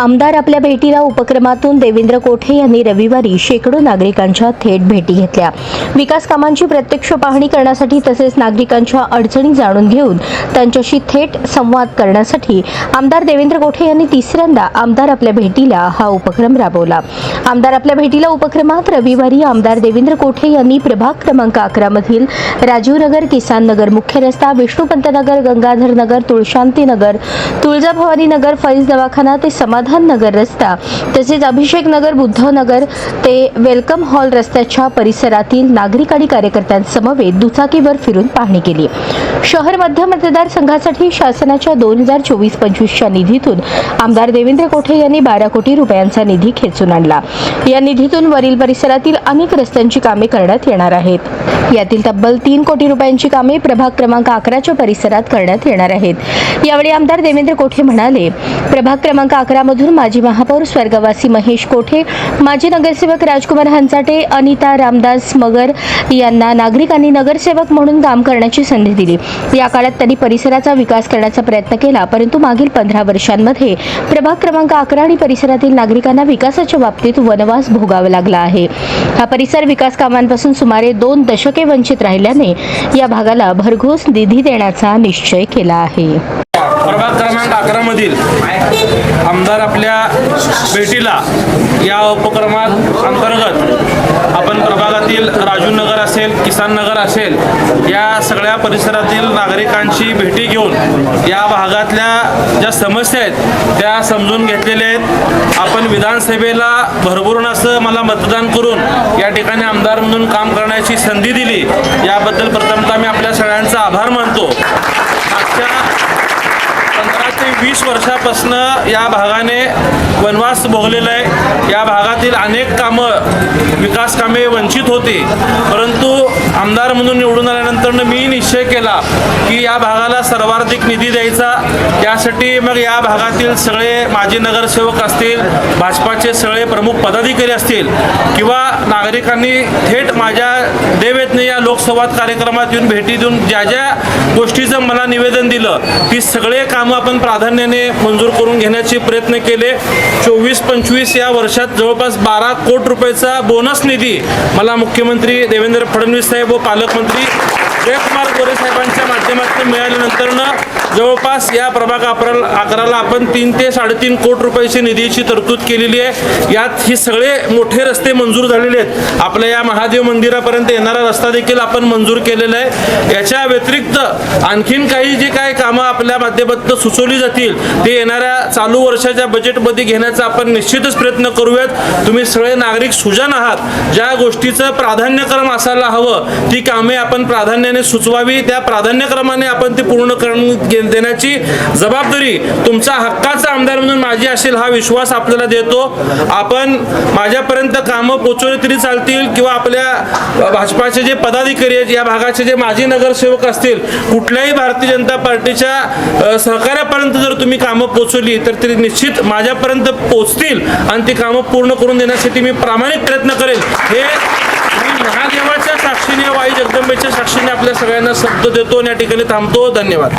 आमदार आपल्या भेटीला उपक्रमातून देवेंद्र कोठे यांनी रविवारी शेकडो नागरिकांच्या थेट भेटी घेतल्या. विकास कामांची प्रत्यक्ष पाहणी करण्यासाठी तसेच नागरिकांच्या अडचणी जाणून घेऊन त्यांच्याशी थेट संवाद करण्यासाठी आमदार देवेंद्र कोठे यांनी तिसऱ्यांदा आमदार आपल्या भेटीला हा उपक्रम राबवला. आमदार आपल्या भेटीला उपक्रमात रविवारी आमदार देवेंद्र कोठे यांनी प्रभाग क्रमांक अकरा मधील राजीवनगर किसान नगर मुख्य रस्ता विष्णुपंतनगर गंगाधर नगर तुळशांती नगर तुळजाभवानी नगर फैज दवाखाना ते समाधान नगर रस्ता तसेच अभिषेक नगर बुद्ध नगर ते वेलकम हॉल रस्त्याच्या परिसरातील नागरिक आणि कार्यकर्त्यांसमवेत दुचाकीवर फिरून पाहणी केली. शहर मध्य मतदारसंघासाठी शासनाच्या दोन हजार चोवीस पंचवीसच्या निधीतून आमदार देवेंद्र कोठे यांनी बारा कोटी रुपयांचा निधी खेचून आणला. या निधीतून वरील परिसरातील अनेक रस्त्यांची कामे करण्यात येणार आहेत. यातील तब्बल तीन कोटी रुपयांची कामे प्रभाग क्रमांक अकराच्या परिसरात करण्यात येणार आहेत. यावेळी आमदार देवेंद्र कोठे म्हणाले प्रभाग क्रमांक अकरा मधून माजी महापौर स्वर्गवासी महेश कोठे माजी नगरसेवक राजकुमार हंचाटे अनिता रामदास मगर यांना नागरिकांनी नगरसेवक म्हणून काम करण्याची संधी दिली. या काळात त्यांनी परिसराचा विकास करण्याचा प्रयत्न केला परंतु मागील पंधरा वर्षांमध्ये प्रभाग क्रमांक अकरा आणि परिसरातील नागरिकांना विकासाच्या बाबतीत वनवास भोगावा लागला आहे. हा परिसर विकास कामांपासून सुमारे दोन दशके वंचित राहिल्याने या भागाला भरघोस निधी देण्याचा निश्चय केला आहे. क्रमांक अकरा मधील आमदार आपल्या भेटीला या उपक्रमात अंतर्गत आपण प्रभागातील राजू नगर असेल किसान नगर असेल या सगळ्या परिसरातील नागरिकांची भेटी घेऊन या भागातल्या ज्या समस्या आहेत त्या समजून घेतलेल्या आहेत. आपण विधानसभेला भरभरून असं मला मतदान करून या ठिकाणी आमदार म्हणून काम करण्याची संधी दिली याबद्दल प्रथमतः मी आपल्या सगळ्यांचा आभार मानतो. पंधरा ते वीस वर्षापासून या भागाने वनवास भोगलेला आहे. या भागातील अनेक कामं विकास कामे वंचित होती. परंतु आमदार म्हणून निवडून आल्यानंतर मी निश्चय केला की या भागाला सर्वाधिक निधी द्यायचा. त्यासाठी मग या भागातील सगळे माजी नगरसेवक असतील भाजपाचे सगळे प्रमुख पदाधिकारी असतील किंवा नागरिकांनी थेट माझ्या देवेतने या लोकसंवाद कार्यक्रमात येऊन भेटी देऊन ज्या ज्या गोष्टीचं मला निवेदन दिलं ती सगळे कामं आपण प्राधान्याने मंजूर करून घेण्याचे प्रयत्न केले. चोवीस पंचवीस या वर्षात जवळपास बारा कोटी रुपयाचा बोनस निधी मला मुख्यमंत्री देवेंद्र फडणवीस साहेब व पालकमंत्री जयकुमार गोरे साहेबांच्या माध्यमातून मिळाल्यानंतरनं जवळपास या प्रभाग अकरा अकराला आपण तीन ते साडेतीन कोटी रुपयाची निधीची तरतूद केलेली आहे. यात ही सगळे मोठे रस्ते मंजूर झालेले आहेत. आपल्या या महादेव मंदिरापर्यंत येणारा रस्ता देखील आपण मंजूर केलेला आहे. याच्या व्यतिरिक्त आणखीन काही जे काय कामं आपल्या माध्यमातून सुचवली जातील ते येणाऱ्या चालू वर्षाच्या बजेटमध्ये घेण्याचा आपण निश्चितच प्रयत्न करूयात. तुम्ही सगळे नागरिक सुजान आहात. ज्या गोष्टीचं प्राधान्यक्रम असायला हवं ती कामे आपण प्राधान्याने सुचवावी. त्या प्राधान्यक्रमाने आपण ती पूर्ण करून घे- देण्याची जबाबदारी तुमचा हक्काचा आमदार म्हणून माझी असेल हा विश्वास आपल्याला देतो. आपण माझ्यापर्यंत कामं पोचवली तरी चालतील किंवा आपल्या भाजपाचे जे पदाधिकारी आहेत या भागाचे जे माजी नगरसेवक असतील कुठल्याही भारतीय जनता पार्टीच्या सहकार्यापर्यंत जर तुम्ही कामं पोचवली तर ती निश्चित माझ्यापर्यंत पोचतील आणि ती कामं पूर्ण करून देण्यासाठी मी प्रामाणिक प्रयत्न करेल. हे महादेवाच्या साक्षीने वाई जगदंबेच्या साक्षीने आपल्या सगळ्यांना शब्द देतो आणि या ठिकाणी थांबतो. धन्यवाद.